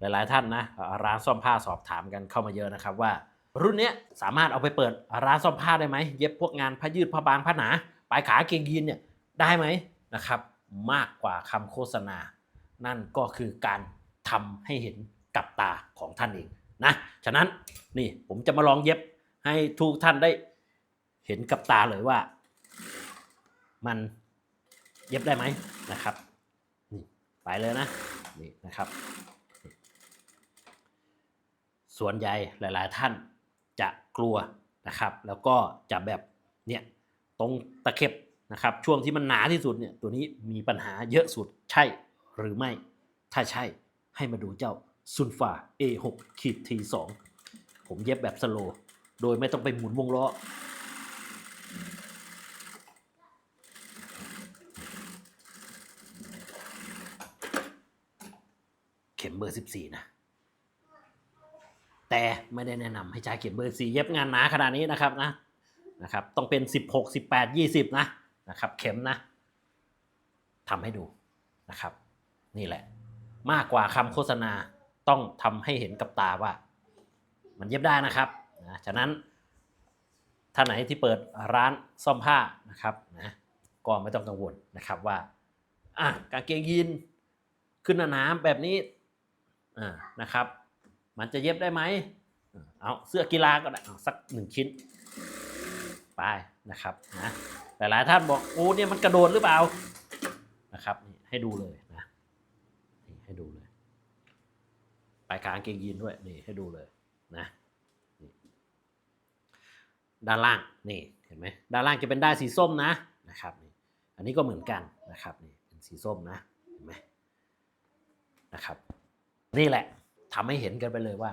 หลาย ๆ ท่านนะร้านซ่อมผ้าสอบถามกันเข้ามาเยอะนะครับว่า รุ่นนี้สามารถเอาไปเปิดร้านซ่อมผ้าได้ไหมเย็บพวกงานผ้ายืดผ้าบางผ้าหนาปลายขาเกงยีนเนี่ยได้ไหมนะครับ มากกว่าคำโฆษณา นั่นก็คือการทำให้เห็นกับตาของท่านเองนะฉะนั้นนี่ผมจะมาลองเย็บให้ทุกท่านได้เห็นกับตาเลยว่า มันเย็บได้ไหมนะครับนี่ไปเลยนะนี่นะครับ ส่วนใหญ่หลายๆท่านจะกลัวนะครับ แล้วก็จะแบบเนี่ยตรงตะเข็บนะครับ ช่วงที่มันหนาที่สุดเนี่ยตัวนี้มีปัญหาเยอะสุดใช่หรือไม่ ถ้าใช่ให้มาดูเจ้าซุนฟา A6 ขีด T2 ผมเย็บแบบสโล โดยไม่ต้องไปหมุนวงล้อ เข็มเบอร์ 14 นะ แต่ไม่ได้แนะนำให้ใช้เข็มเบอร์4เย็บงานหนาขนาดนี้นะครับนะนะครับ ต้องเป็น 16 18 20 นะนะครับ เข็มนะทำให้ดูนะครับ นี่แหละ มากกว่าคำโฆษณาต้องทำให้เห็นกับตาว่า มันเย็บได้นะครับนะฉะนั้นท่านไหนที่เปิดร้านซ่อมผ้านะครับนะก็ไม่ต้องกังวลนะครับว่าอะกางเกงยีนขึ้นหนาแบบนี้อ่านะครับ มันจะเย็บได้ไหมเอาเสื้อกีฬาก็ได้สักหนึ่งชิ้น ไปนะครับนะหลายๆท่านบอกโอ้เนี่ยมันกระโดดหรือเปล่านะครับนี่ให้ดูเลยนะนี่ให้ดูเลยปลายขางเกงยีนด้วยนี่ให้ดูเลยนะนี่ด้านล่างนี่เห็นไหมด้านล่างจะเป็นด้านสีส้มนะนะครับนี่อันนี้ก็เหมือนกันนะครับนี่เป็นสีส้มนะเห็นไหมนะครับ นี่แหละ ทำให้เห็นกันไปเลยว่า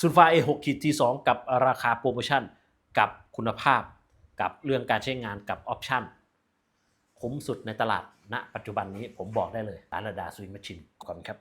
ซูฟา A6 ขีด T2 กับราคาโปรโมชั่น กับคุณภาพ กับเรื่องการใช้งานกับออปชั่นคุ้มสุดในตลาดณปัจจุบันนี้ผมบอกได้เลยร้านระดาสวิงมชินขอบคุณครับ